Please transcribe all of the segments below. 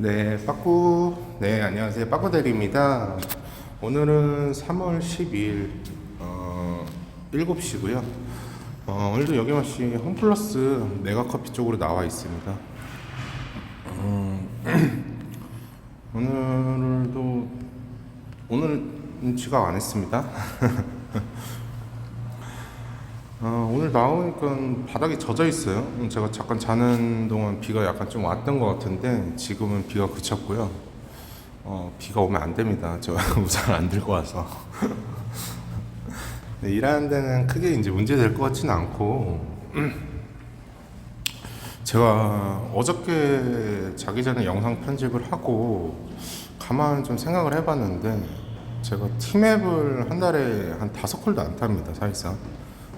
네, 빠꾸. 네, 안녕하세요. 빠꾸 대리입니다. 오늘은 3월 10일, 어, 7시고요. 어, 오늘도 여김없이 홈플러스 메가커피 쪽으로 나와 있습니다. 음, 오늘도, 오늘은 지각 안 했습니다. 어, 오늘 나오니까 바닥이 젖어 있어요. 음, 제가 잠깐 자는 동안 비가 약간 좀 왔던 것 같은데 지금은 비가 그쳤고요. 어, 비가 오면 안 됩니다. 저 우산 안 들고 와서. 네, 일하는 데는 크게 이제 문제 될 것 같지는 않고 제가 어저께 자기 전에 영상 편집을 하고 가만 좀 생각을 해봤는데 제가 티맵을 한 달에 한 다섯 콜도 안 탑니다 사실상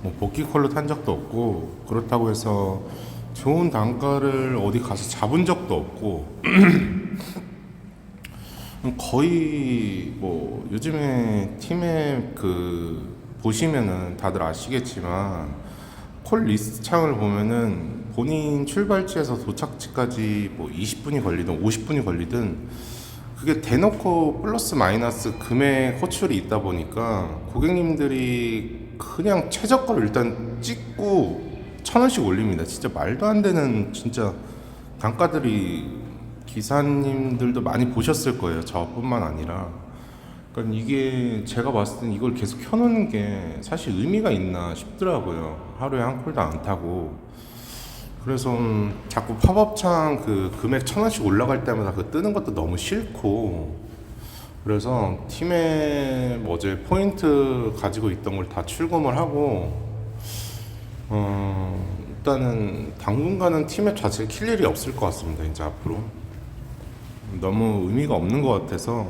뭐 복귀 콜로 탄 적도 없고 그렇다고 해서 좋은 단가를 어디 가서 잡은 적도 없고 거의 뭐 요즘에 팀의 그 보시면은 다들 아시겠지만 콜 리스트 창을 보면은 본인 출발지에서 도착지까지 뭐 20분이 걸리든 50분이 걸리든 그게 대놓고 플러스 마이너스 금액 호출이 있다 보니까 고객님들이 그냥 최저가를 일단 찍고 천 원씩 올립니다. 진짜 말도 안 되는 진짜 단가들이 기사님들도 많이 보셨을 거예요. 저뿐만 아니라. 그러니까 이게 제가 봤을 땐 이걸 계속 켜놓는 게 사실 의미가 있나 싶더라고요. 하루에 한 콜도 안 타고. 그래서 음, 자꾸 팝업창 그 금액 천 원씩 올라갈 때마다 그 뜨는 것도 너무 싫고 그래서 팀에 뭐 어제 포인트 가지고 있던 걸 다 출금을 하고 어 일단은 당분간은 팀앱 자체를 킬 일이 없을 것 같습니다 이제 앞으로. 너무 의미가 없는 것 같아서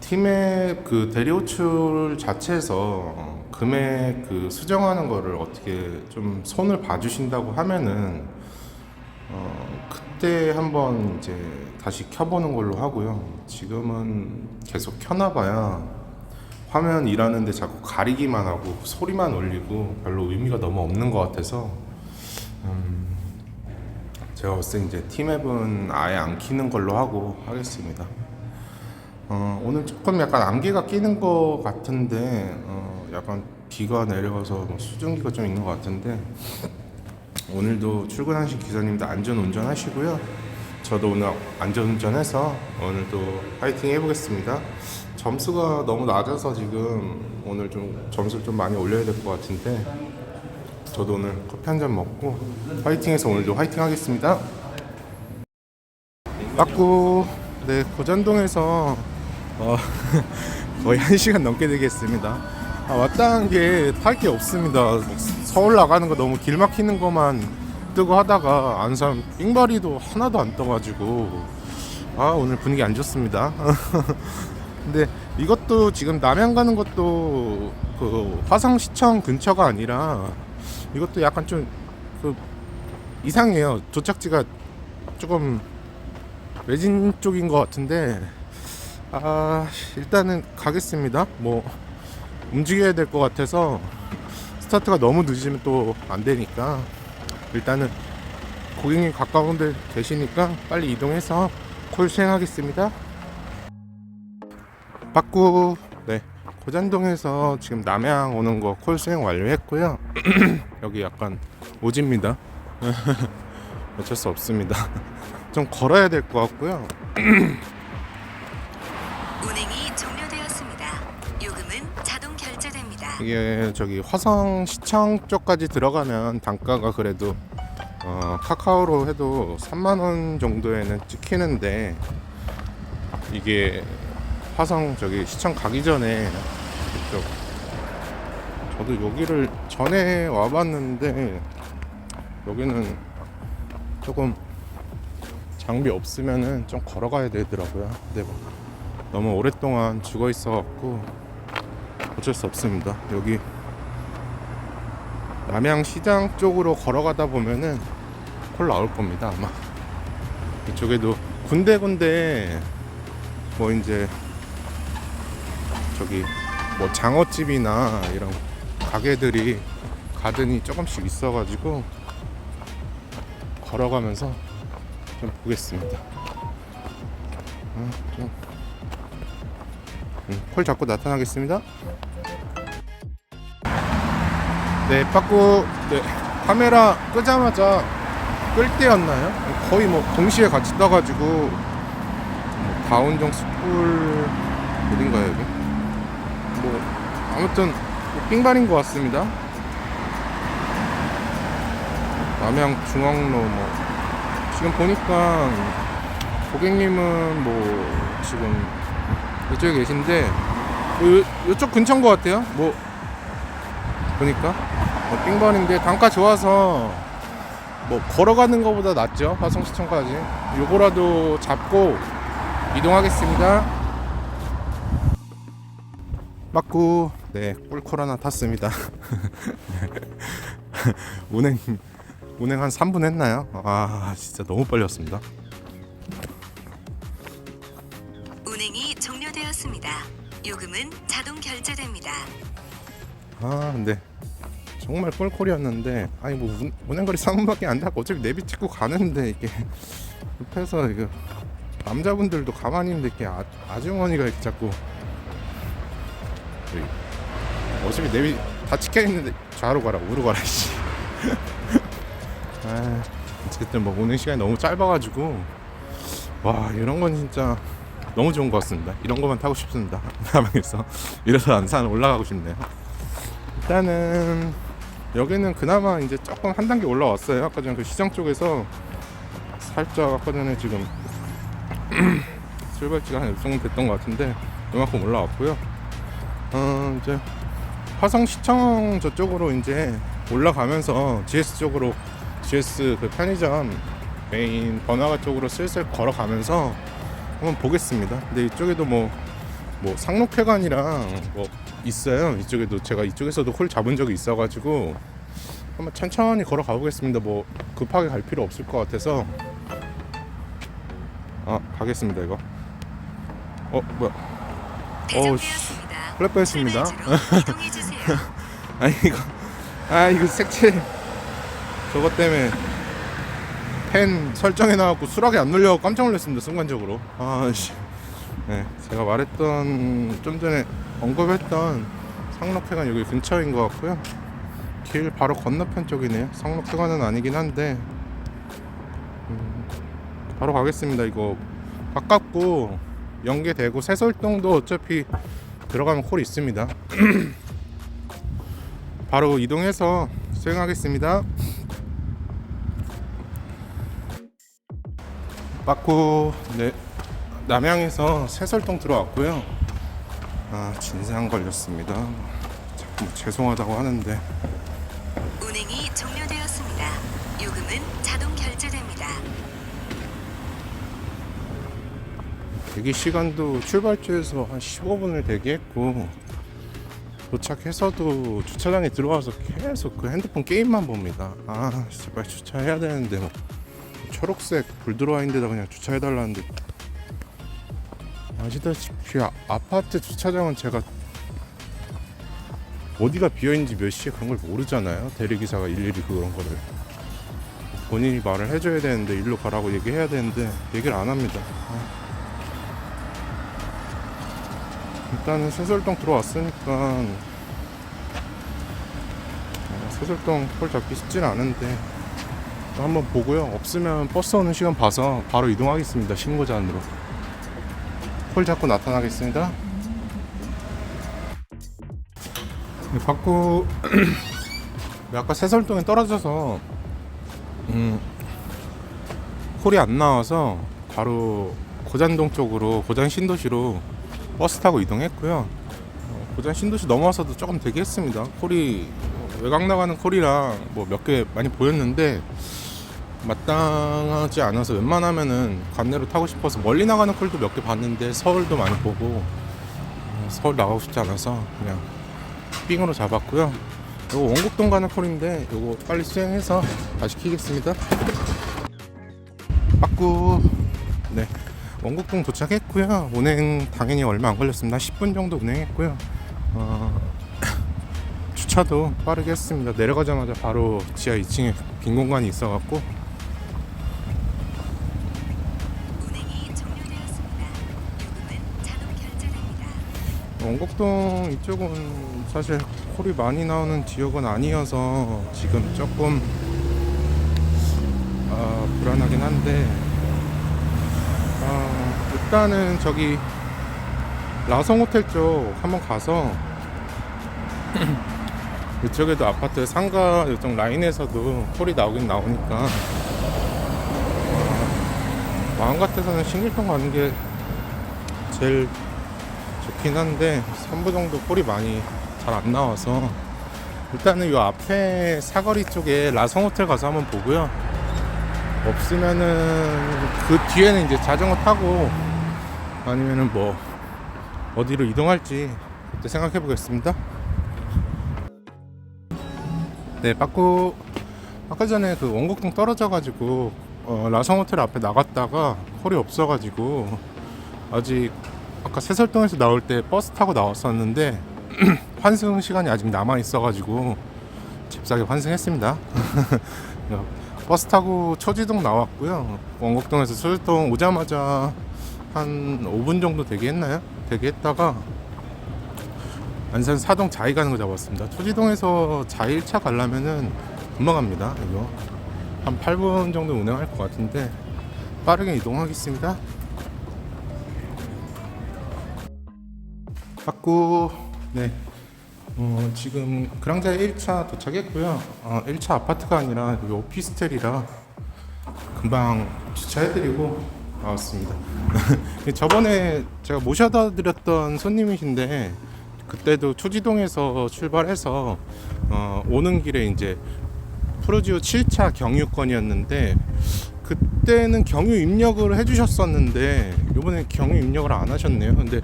팀의 그 대리호출 자체에서 어, 금액 그 수정하는 거를 어떻게 좀 손을 봐주신다고 하면은 어, 그때 한번 이제 다시 켜보는 걸로 하고요. 지금은 계속 켜놔봐야 화면 일하는데 자꾸 가리기만 하고 소리만 올리고 별로 의미가 너무 없는 것 같아서 음, 제가 봤을 때 이제 팀앱은 아예 안 키는 걸로 하고 하겠습니다. 어, 오늘 조금 약간 안개가 끼는 것 같은데 어, 약간 비가 내려와서 뭐 수증기가 좀 있는 것 같은데 오늘도 출근하신 기사님들 안전 운전하시고요. 저도 오늘 안전 운전해서 오늘도 파이팅 해보겠습니다. 점수가 너무 낮아서 지금 오늘 좀 점수를 좀 많이 올려야 될 것 같은데 저도 오늘 커피 한 잔 먹고 파이팅해서 오늘도 파이팅 하겠습니다. 빠꾸 네 고잔동에서 어, 거의 한 시간 넘게 되겠습니다. 아, 마땅한 게 탈 게 없습니다. 서울 나가는 거 너무 길 막히는 것만 뜨고 하다가 안산 삥바리도 하나도 안 떠가지고 아 오늘 분위기 안 좋습니다. 근데 이것도 지금 남양 가는 것도 그 화성시청 근처가 아니라 이것도 약간 좀 그 이상해요. 도착지가 조금 외진 쪽인 것 같은데 아 일단은 가겠습니다. 뭐 움직여야 될 것 같아서 스타트가 너무 늦으면 또 안 되니까 일단은 고객님 가까운 데 계시니까 빨리 이동해서 콜 수행하겠습니다. 빠꾸 네 고잔동에서 지금 남양 오는 거 콜 수행 완료했고요. 여기 약간 오지입니다. 어쩔 수 없습니다. 좀 걸어야 될 것 같고요. 이게 저기 화성 시청 쪽까지 들어가면 단가가 그래도 어, 카카오로 해도 3만 원 정도에는 찍히는데 이게 화성 저기 시청 가기 전에 그쪽 저도 여기를 전에 와봤는데 여기는 조금 장비 없으면은 좀 걸어가야 되더라고요. 근데 뭐 너무 오랫동안 죽어 있어갖고 어쩔 수 없습니다. 여기 남양 시장 쪽으로 걸어가다 보면은 콜 나올 겁니다. 아마 이쪽에도 군데군데 뭐 이제 저기 뭐 장어집이나 이런 가게들이 가든이 조금씩 있어가지고 걸어가면서 좀 보겠습니다. 음, 좀. 음, 콜 잡고 나타나겠습니다. 네, 빠꾸 네, 카메라 끄자마자 끌 때였나요? 거의 뭐 동시에 같이 떠가지고 뭐 다운정 스쿨 어딘가요 여기? 뭐 아무튼 뭐 삥발인 것 같습니다. 남양 중앙로 뭐 지금 보니까 고객님은 뭐 지금 이쪽에 계신데 뭐 요, 요쪽 근처인 것 같아요. 뭐 보니까 뭐 삥번인데 단가 좋아서 뭐 걸어가는 것보다 낫죠 화성시청까지 요거라도 잡고 이동하겠습니다 맞고 네 꿀콜 하나 탔습니다 운행 운행 한 3분 했나요? 아 진짜 너무 빨리 왔습니다 운행이 종료되었습니다. 요금은 자동 결제됩니다. 아 근데 정말 꿀콜이었는데 아니 뭐 운- 운행거리 3분밖에 안 닿고 어차피 내비 찍고 가는데 이게 옆에서 이거 남자분들도 가만히 있는데 이렇게 아, 아주머니가 이렇게 자꾸 어차피 내비 다 찍혀 있는데 좌로 가라 우로 가라 씨. 아 어쨌든 뭐 운행 시간이 너무 짧아가지고 와 이런 건 진짜 너무 좋은 것 같습니다. 이런 것만 타고 싶습니다. 남양에서 이래서 안산 올라가고 싶네요. 일단은 여기는 그나마 이제 조금 한 단계 올라왔어요. 아까 전에 그 시장 쪽에서 살짝 아까 전에 지금 출발지가 한 정도 됐던 것 같은데 이만큼 올라왔고요. 어 이제 화성시청 저쪽으로 이제 올라가면서 GS 쪽으로 GS 그 편의점 메인 번화가 쪽으로 슬슬 걸어가면서 한번 보겠습니다. 근데 이쪽에도 뭐 뭐 상록회관이랑 뭐 있어요. 이쪽에도 제가 이쪽에서도 홀 잡은 적이 있어가지고 한번 천천히 걸어가 보겠습니다. 뭐 급하게 갈 필요 없을 것 같아서 아 가겠습니다 이거. 어 뭐야? 어우, 이동해 주세요. 아니 이거 아 이거 색칠 저것 때문에 펜 설정해 놔갖고 수락이 안 눌려 깜짝 놀랐습니다 순간적으로 아씨 네 제가 말했던 좀 전에 언급했던 상록회관 여기 근처인 것 같고요. 길 바로 건너편 쪽이네요. 상록회관은 아니긴 한데 음, 바로 가겠습니다 이거. 가깝고 연계되고 새솔동도 어차피 들어가면 콜이 있습니다. 바로 이동해서 수행하겠습니다. 빠꾸 네 남양에서 새설동 들어왔고요. 아 진상 걸렸습니다. 자꾸 죄송하다고 하는데 운행이 종료되었습니다. 요금은 자동 결제됩니다. 대기 시간도 출발지에서 한 15분을 대기했고 도착해서도 주차장에 들어와서 계속 그 핸드폰 게임만 봅니다. 아 제발 주차해야 되는데 뭐 초록색 불 들어와 있는데다 그냥 주차해달라는데 아시다시피 아, 아파트 주차장은 제가 어디가 비어있는지 몇 시에 그런 걸 모르잖아요. 대리기사가 일일이 그런 거를 본인이 말을 해줘야 되는데 일로 가라고 얘기해야 되는데 얘기를 안 합니다. 아. 일단은 새설동 들어왔으니까 어, 새설동 폴 잡기 쉽진 않은데 또 한번 보고요 없으면 버스 오는 시간 봐서 바로 이동하겠습니다 신고자 안으로 폴 잡고 나타나겠습니다 네, 받고 아까 새설동에 떨어져서 음, 콜이 안 나와서 바로 고잔동 쪽으로 고잔 신도시로 버스 타고 이동했고요. 어, 고잔 신도시 넘어와서도 조금 대기했습니다. 콜이 어, 외곽 나가는 콜이랑 뭐 몇 개 많이 보였는데 마땅하지 않아서 웬만하면은 관내로 타고 싶어서 멀리 나가는 콜도 몇 개 봤는데 서울도 많이 보고 어, 서울 나가고 싶지 않아서 그냥 삥으로 잡았고요. 이거 원곡동 가는 콜인데 이거 빨리 수행해서 다시 키겠습니다. 빠꾸 네 원곡동 도착했고요. 운행 당연히 얼마 안 걸렸습니다. 10분 정도 운행했고요. 어, 주차도 빠르게 했습니다. 내려가자마자 바로 지하 2층에 빈 공간이 있어갖고 원곡동 이쪽은 사실 콜이 많이 나오는 지역은 아니어서 지금 조금 아, 불안하긴 한데 아, 일단은 저기 라성 호텔 쪽 한번 가서 이쪽에도 아파트 상가 이쪽 라인에서도 콜이 나오긴 나오니까 아, 마음 같아서는 싱글턴 가는 게 제일 좋긴 한데 3부 정도 콜이 많이 잘 안 나와서 일단은 요 앞에 사거리 쪽에 라성 호텔 가서 한번 보고요. 없으면은 그 뒤에는 이제 자전거 타고 아니면은 뭐 어디로 이동할지 그때 생각해 보겠습니다. 네, 빠꾸 아까 전에 그 원곡동 떨어져 가지고 어, 라성 호텔 앞에 나갔다가 콜이 없어 가지고 아직 아까 세설동에서 나올 때 버스 타고 나왔었는데 환승 시간이 아직 남아 있어 가지고 잽싸게 환승했습니다. 버스 타고 초지동 나왔고요. 원곡동에서 소유동 오자마자 한 5분 정도 되게 했나요? 되게 했다가 안산 사동 자이 가는 거 잡았습니다. 초지동에서 자이 1차 가려면은 금방 갑니다. 이거 한 8분 정도 운행할 것 같은데 빠르게 이동하겠습니다. 받고 네. 어, 지금 그랑자에 1차 도착했고요. 어, 1차 아파트가 아니라 여기 오피스텔이라 금방 주차해드리고 나왔습니다. 저번에 제가 모셔다 드렸던 손님이신데 그때도 초지동에서 출발해서 어, 오는 길에 이제 프로지오 7차 경유권이었는데 그때는 경유 입력을 해주셨었는데 이번에 경유 입력을 안 하셨네요. 근데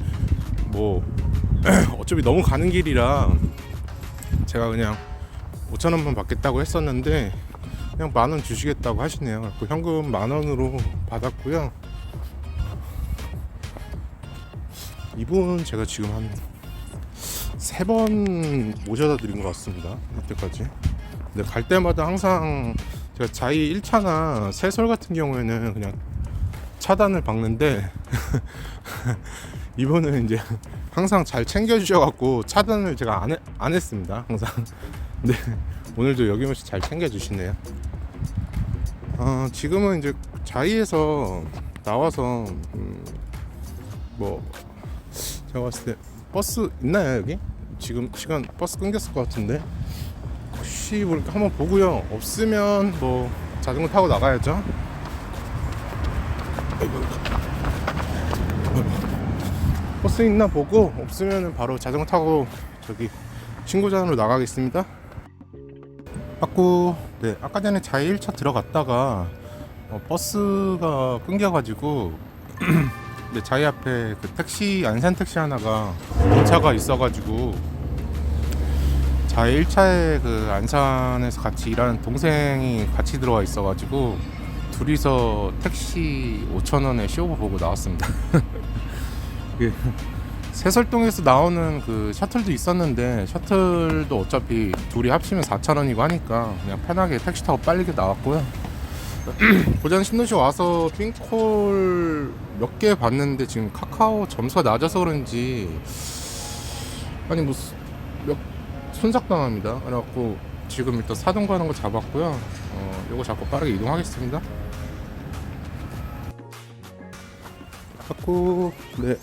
뭐 어차피 너무 가는 길이라 제가 그냥 5천 원만 받겠다고 했었는데 그냥 만 원 주시겠다고 하시네요. 그 현금 만 원으로 받았고요. 이분 제가 지금 한 세 번 모셔다 드린 것 같습니다. 이때까지. 근데 갈 때마다 항상 제가 자이 1차나 세설 같은 경우에는 그냥 차단을 박는데 이분은 이제 항상 잘 챙겨주셔갖고 차단을 제가 안, 해- 안 했습니다. 항상. 근데 오늘도 여김없이 잘 챙겨주시네요. 어, 지금은 이제 자이에서 나와서 음, 뭐 제가 봤을 때 버스 있나요 여기? 지금 시간 버스 끊겼을 것 같은데 혹시 모르니까 한번 보고요. 없으면 뭐 자전거 타고 나가야죠. 버스 있나 보고 없으면 바로 자전거 타고 저기 신고장으로 나가겠습니다. 아꾸 네 아까 전에 자이 1차 들어갔다가 어, 버스가 끊겨가지고 네 자이 앞에 그 택시 안산 택시 하나가 공차가 있어가지고 자이 1차에 그 안산에서 같이 일하는 동생이 같이 들어와 있어가지고 둘이서 택시 5천 원에 쇼부 보고 나왔습니다. 그 세설동에서 나오는 그 셔틀도 있었는데 셔틀도 어차피 둘이 합치면 4천 원이고 하니까 그냥 편하게 택시 타고 빨리 나왔고요. 고전 신도시 와서 핑콜 몇 개 봤는데 지금 카카오 점수가 낮아서 그런지 아니 뭐 몇 손삭당합니다. 그래갖고 지금 일단 사동 가는 거 잡았고요. 어, 요거 잡고 빠르게 이동하겠습니다. 갖고 네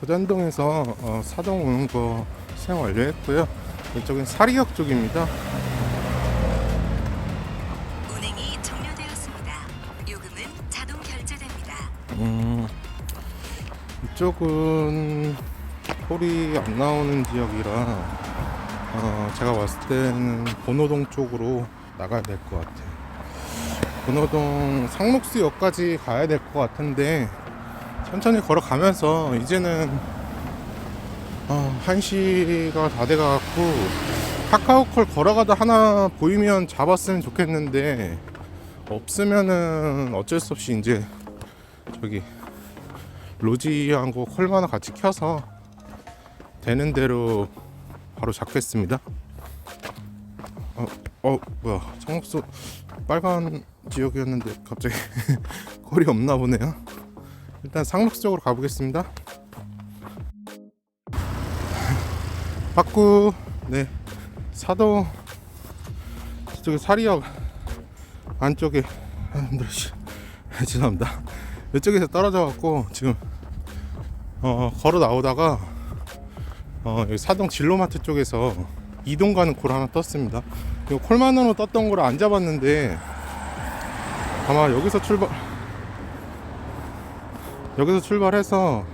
고잔동에서 어, 사동 오는 거 사용 완료했고요. 이쪽은 사리역 쪽입니다. 운행이 종료되었습니다. 요금은 자동 결제됩니다. 음, 이쪽은 홀이 안 나오는 지역이라 어, 제가 봤을 때는 본호동 쪽으로 나가야 될 것 같아요. 본호동 상록수역까지 가야 될 것 같은데 천천히 걸어가면서 이제는 어, 1시가 다 돼가갖고 카카오콜 걸어가다 하나 보이면 잡았으면 좋겠는데 없으면은 어쩔 수 없이 이제 저기 로지하고 콜마나 같이 켜서 되는 대로 바로 잡겠습니다. 어, 어 뭐야 청록수 빨간 지역이었는데 갑자기 콜이 없나 보네요. 일단 상록수 쪽으로 가보겠습니다. 빠꾸 네. 사동 저쪽에 사리역 안쪽에 아 힘들어 씨 죄송합니다. 이쪽에서 떨어져 갖고 지금 어 걸어 나오다가 어 여기 사동 진로마트 쪽에서 이동 가는 콜 하나 떴습니다. 이거 콜만으로 떴던 거를 안 잡았는데 아마 여기서 출발 여기서 출발해서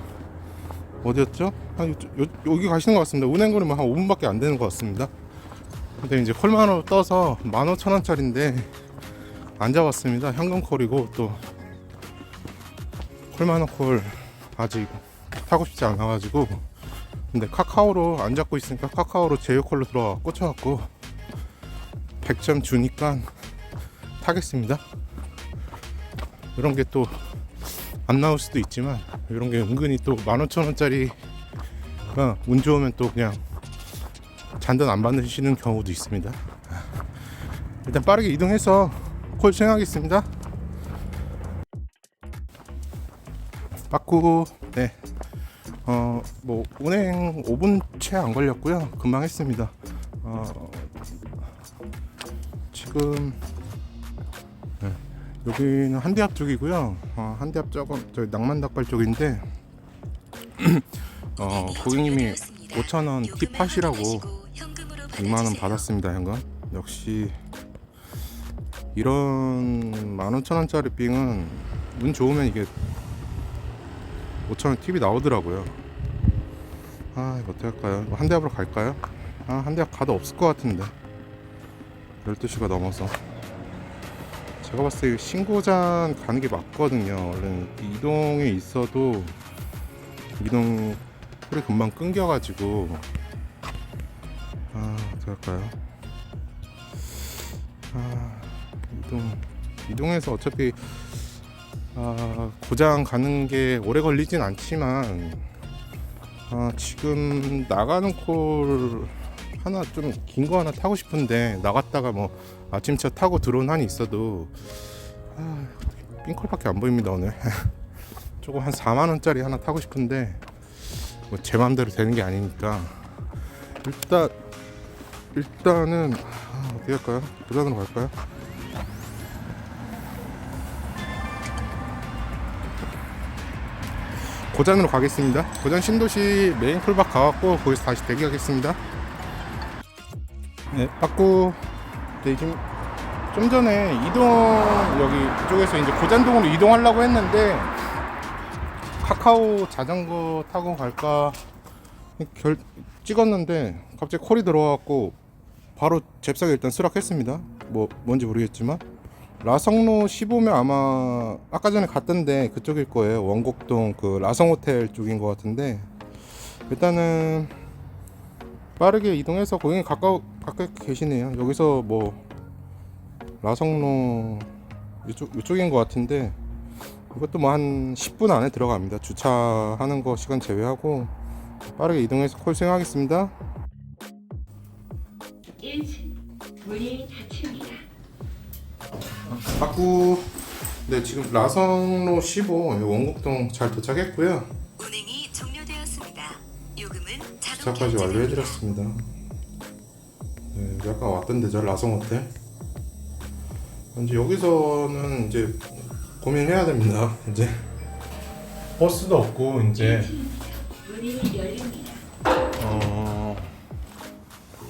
어디였죠? 한 요, 요, 여기 가시는 것 같습니다. 운행거리만 한 5분밖에 안 되는 것 같습니다. 근데 이제 콜만으로 떠서 15,000원짜리인데 안 잡았습니다. 현금 콜이고 또 콜만원 콜 아직 타고 싶지 않아가지고 근데 카카오로 안 잡고 있으니까 카카오로 제휴콜로 들어와 꽂혀갖고 100점 주니까 타겠습니다. 이런 게 또 안 나올 수도 있지만 이런 게 은근히 또 15,000원짜리가 운 좋으면 또 그냥 잔돈 안 받으시는 경우도 있습니다. 일단 빠르게 이동해서 콜 수행하겠습니다. 빠꾸 네. 어, 뭐 운행 5분 채 안 걸렸고요. 금방 했습니다. 어, 지금 네. 여기는 한대앞 쪽이고요. 어, 한대앞 쪽은 저기 낭만 닭발 쪽인데 어, 고객님이 5,000원 팁 하시라고 2만 원 받았습니다, 현금. 역시 이런 15,000원짜리 빙은 운 좋으면 이게 5,000원 팁이 나오더라고요. 아, 이거 어떻게 할까요? 이거 한대앞으로 갈까요? 아, 한대앞 가도 없을 것 같은데. 12시가 넘어서. 제가 봤을 때 신고장 가는 게 맞거든요. 원래 이동에 있어도 이동 콜이 금방 끊겨가지고 아 어떻게 할까요? 아 이동 이동해서 어차피 아 고장 가는 게 오래 걸리진 않지만 아 지금 나가는 콜 하나 좀 긴 거 하나 타고 싶은데 나갔다가 뭐 아침차 타고 들어온 한이 있어도 아, 삥콜밖에 안 보입니다 오늘 조금 한 4만 원짜리 하나 타고 싶은데 뭐 제 마음대로 되는 게 아니니까 일단 일단은 아, 어떻게 할까요? 고장으로 갈까요? 고장으로 가겠습니다. 고장 신도시 메인 콜박 가갖고 거기서 다시 대기하겠습니다. 네, 빠꾸. 네, 지금 좀 전에 이동 여기 이쪽에서 이제 고잔동으로 이동하려고 했는데 카카오 자전거 타고 갈까 결 찍었는데 갑자기 콜이 들어와갖고 바로 잽싸게 일단 수락했습니다. 뭐 뭔지 모르겠지만 라성로 15면 아마 아까 전에 갔던데 그쪽일 거예요. 원곡동 그 라성 호텔 쪽인 것 같은데 일단은 빠르게 이동해서 고객님 가까우 가까이 계시네요. 여기서 뭐 라성로 이쪽 이쪽인 것 같은데 이것도 뭐 한 10분 안에 들어갑니다. 주차하는 거 시간 제외하고 빠르게 이동해서 콜 수행하겠습니다. 1층 문이 닫힙니다. 빠꾸 네 지금 라성로 15 원곡동 잘 도착했고요. 주차까지. 완료해드렸습니다. 네, 약간 왔던 데죠 라성 호텔. 이제 여기서는 이제 고민해야 됩니다. 이제 버스도 없고 이제. 어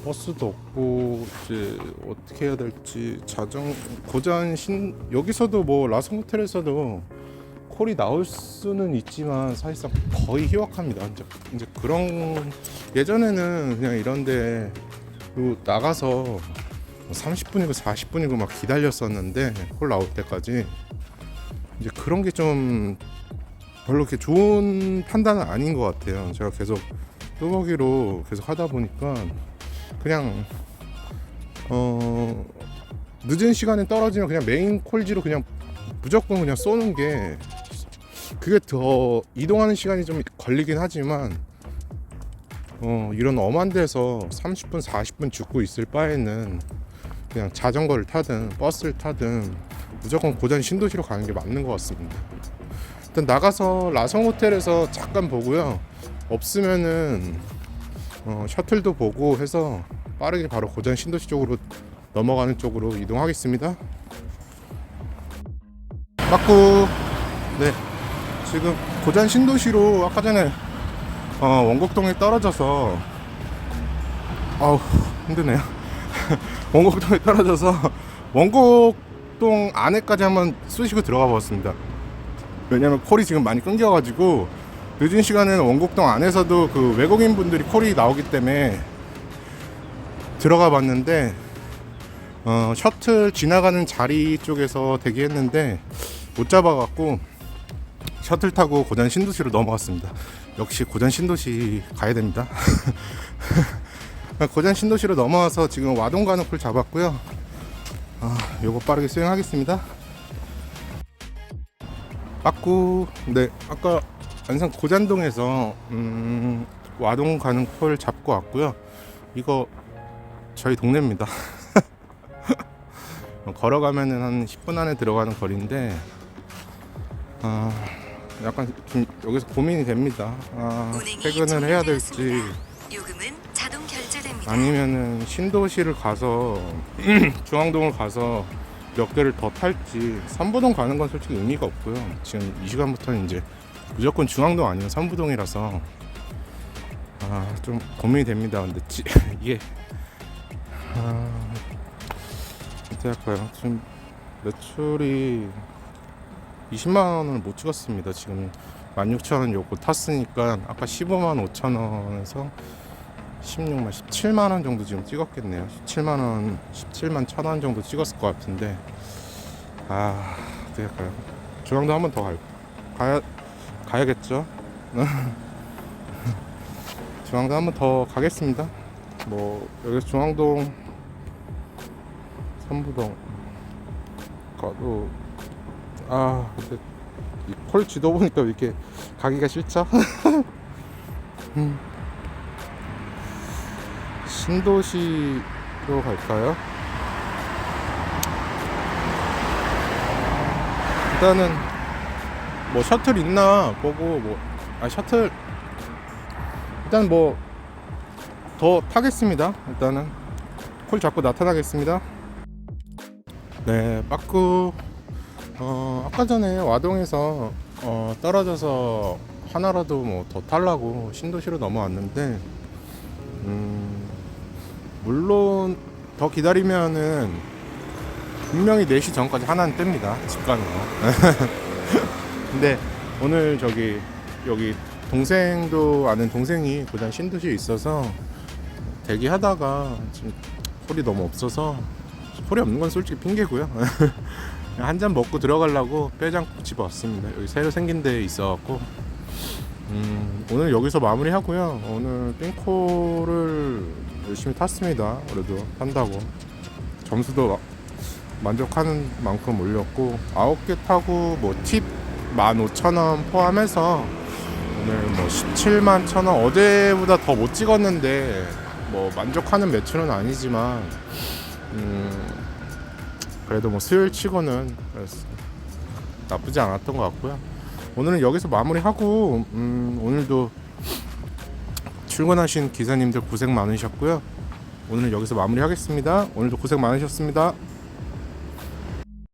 버스도 없고 이제 어떻게 해야 될지 자정 고잔 신 여기서도 뭐 라성 호텔에서도 콜이 나올 수는 있지만 사실상 거의 희박합니다. 이제, 이제 그런 예전에는 그냥 이런데 요 나가서 30분이고 40분이고 막 기다렸었는데 콜 나올 때까지 이제 그런 게 좀 별로 이렇게 좋은 판단은 아닌 것 같아요. 제가 계속 뚜벅이로 계속 하다 보니까 그냥 어 늦은 시간에 떨어지면 그냥 메인 콜지로 그냥 무조건 그냥 쏘는 게 그게 더 이동하는 시간이 좀 걸리긴 하지만 어 이런 엄한 데서 30분 40분 죽고 있을 바에는 그냥 자전거를 타든 버스를 타든 무조건 고전 신도시로 가는 게 맞는 것 같습니다. 일단 나가서 라성 호텔에서 잠깐 보고요. 없으면은 어, 셔틀도 보고 해서 빠르게 바로 고전 신도시 쪽으로 넘어가는 쪽으로 이동하겠습니다. 맞고 네 지금 고전 신도시로 아까 전에 어, 원곡동에 떨어져서 아우 힘드네요. 원곡동에 떨어져서 원곡동 안에까지 한번 쑤시고 들어가 봤습니다. 왜냐면 콜이 지금 많이 끊겨가지고 늦은 시간에는 원곡동 안에서도 그 외국인 분들이 콜이 나오기 때문에 들어가 봤는데 어, 셔틀 지나가는 자리 쪽에서 대기했는데 못 잡아갖고 셔틀 타고 고전 신도시로 넘어갔습니다. 역시 고전 신도시 가야 됩니다. 고전 신도시로 넘어와서 지금 와동 가는 콜 잡았고요. 아, 요거 빠르게 수행하겠습니다. 빠꾸 네 아까 안산 고잔동에서 음, 와동 가는 콜 잡고 왔고요. 이거 저희 동네입니다. 걸어가면은 한 10분 안에 들어가는 거리인데 아, 약간 좀 여기서 고민이 됩니다. 아, 퇴근을 해야 될지. 요금은 자동 결제됩니다. 아니면은 신도시를 가서 중앙동을 가서 몇 개를 더 탈지 삼부동 가는 건 솔직히 의미가 없고요. 지금 이 시간부터는 이제 무조건 중앙동 아니면 삼부동이라서 아 좀 고민이 됩니다. 근데 지, 이게 아 어떻게 할까요? 지금 매출이 20만 원을 못 찍었습니다. 지금 16,000원 요거 탔으니까 아까 15만 5천 원에서 16만 17만 원 정도 지금 찍었겠네요. 17만 원, 17만 1천 원 정도 찍었을 것 같은데 아 어떻게 할까요? 중앙도 한 번 더 갈, 가야 가야겠죠. 중앙도 한 번 더 가겠습니다. 뭐 여기서 중앙동, 삼부동 가도 아 콜 지도 보니까 왜 이렇게 가기가 싫죠? 음. 신도시로 갈까요? 일단은 뭐 셔틀 있나 보고 뭐 아 셔틀 일단 뭐 더 타겠습니다. 일단은 콜 잡고 나타나겠습니다. 네, 빠꾸 어 아까 전에 와동에서 어 떨어져서 하나라도 뭐 더 탈라고 신도시로 넘어왔는데 음, 물론 더 기다리면은 분명히 4시 전까지 하나는 뜹니다. 집 가는 거. 근데 오늘 저기 여기 동생도 아는 동생이 고장 신도시에 있어서 대기하다가 지금 콜이 너무 없어서 콜이 없는 건 솔직히 핑계고요. 한 잔 먹고 들어가려고 빼장 집어왔습니다. 여기 새로 생긴 데 있어갖고 음, 오늘 여기서 마무리하고요. 오늘 삥코를 열심히 탔습니다. 그래도 탄다고 점수도 마- 만족하는 만큼 올렸고 9개 타고 뭐 팁 15,000원 포함해서 오늘 뭐 17만 1,000원 어제보다 더 못 찍었는데 뭐 만족하는 매출은 아니지만 음, 그래도 뭐 수요일 치고는 나쁘지 않았던 것 같고요. 오늘은 여기서 마무리하고 음, 오늘도 출근하신 기사님들 고생 많으셨고요. 오늘 여기서 마무리하겠습니다. 오늘도 고생 많으셨습니다.